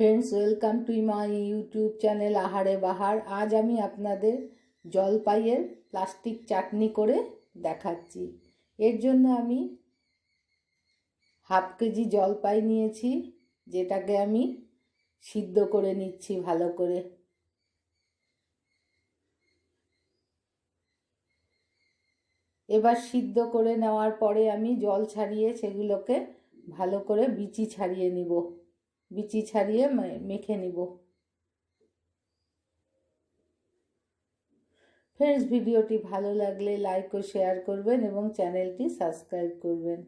Friends welcome to my YouTube channel আহারে বাহার আজ আমি আপনাদের জলপাইয়ের প্লাস্টিক চাটনি করে দেখাচ্ছি। এর জন্য আমি হাফ কেজি জলপাই নিয়েছি, যেটাকে আমি সিদ্ধ করে নিচ্ছি ভালো করে। এবার সিদ্ধ করে নেওয়ার পরে আমি জল ছাড়িয়ে সেগুলোকে ভালো করে বিচি ছাড়িয়ে নিব। বিচি ছাড়িয়ে মেখে নিব। ফ্রেন্ডস ভিডিওটি ভালো লাগলে লাইক ও শেয়ার করবেন এবং চ্যানেলটি সাবস্ক্রাইব করবেন।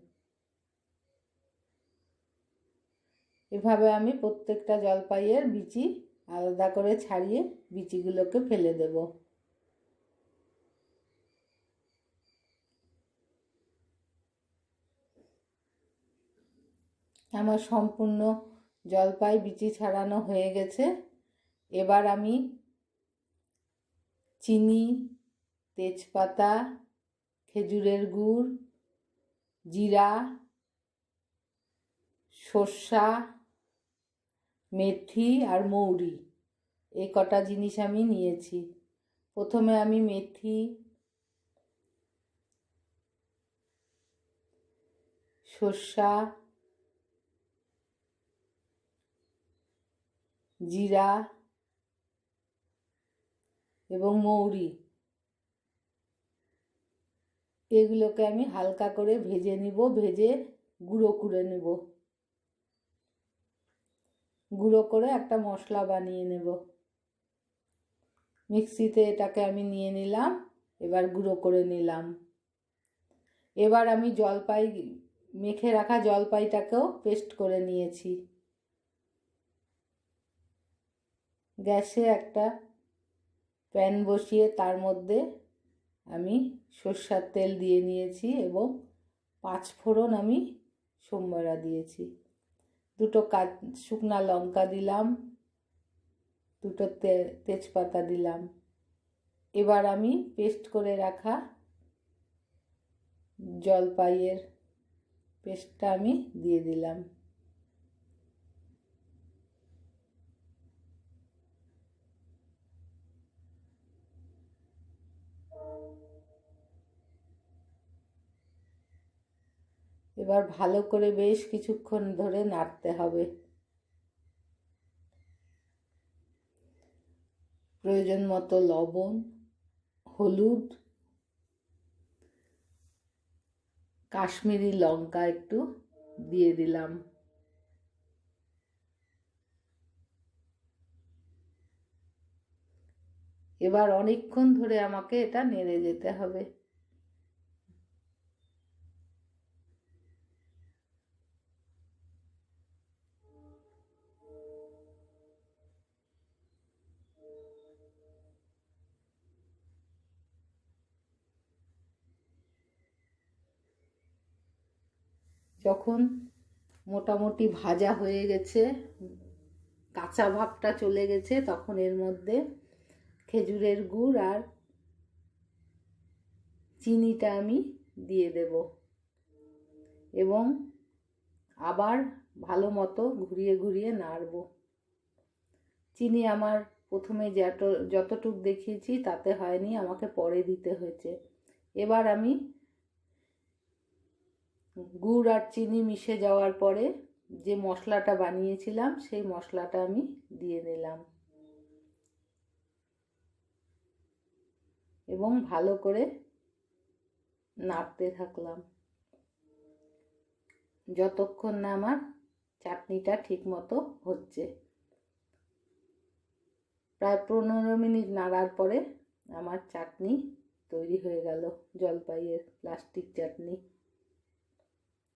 এভাবে আমি প্রত্যেকটা জলপাইয়ের বিচি আলাদা করে ছাড়িয়ে বিচিগুলোকে ফেলে দেব। আমার সম্পূর্ণ জলপাই বিচি ছাড়ানো হয়ে গেছে। এবার আমি চিনি, তেজপাতা, খেজুরের গুড়, জিরা, সর্ষা, মেথি আর মৌরি। এই কটা জিনিস আমি নিয়েছি। প্রথমে আমি মেথি, সর্ষা জিরা এবং মৌরি। এগুলোকে আমি হালকা করে ভেজে নিব, ভেজে গুঁড়ো করে নেব। গুঁড়ো করে একটা মশলা বানিয়ে নেব। মিক্সিতে এটাকে আমি নিয়ে নিলাম, এবার গুঁড়ো করে নিলাম। এবার আমি জলপাই, মেখে রাখা জলপাইটাকেও পেস্ট করে নিয়েছি। গ্যাসে একটা প্যান বসিয়ে তার মধ্যে আমি সর্ষার তেল দিয়ে নিয়েছি এবং পাঁচ ফোড়ন আমি সোমবারা দিয়েছি। দুটো কাজ শুকনা লঙ্কা দিলাম, দুটো তে, তেজপাতা দিলাম। এবার আমি পেস্ট করে রাখা জলপাইয়ের পেস্টটা আমি দিয়ে দিলাম। এবার ভালো করে বেশ কিছুক্ষণ ধরে নাড়তে হবে। প্রয়োজন মতো লবণ, হলুদ, কাশ্মীরি লঙ্কা একটু দিয়ে দিলাম। এবার অনেকক্ষণ ধরে আমাকে এটা নেড়ে যেতে হবে। যখন মোটামুটি ভাজা হয়ে গেছে, কাঁচা ভাবটা চলে গেছে, তখন এর মধ্যে খেজুরের গুড় আর চিনিটা আমি দিয়ে দেব এবং আবার ভালো মতো ঘুরিয়ে ঘুরিয়ে নাড়ব। চিনি আমার প্রথমে যত, যতটুক দেখিয়েছি তাতে হয়নি, আমাকে পরে দিতে হয়েছে। এবার আমি গুড় আর চিনি মিশে যাওয়ার পরে যে মশলাটা বানিয়েছিলাম, সেই মশলাটা আমি দিয়ে নিলাম এবং ভালো করে নাড়তে থাকলাম। যতক্ষণ না আমার চাটনিটা ঠিক মতো হচ্ছে। প্রায় পনেরো মিনিট নাড়ার পরে আমার চাটনি তৈরি হয়ে গেল, জলপাইয়ের প্লাস্টিক চাটনি।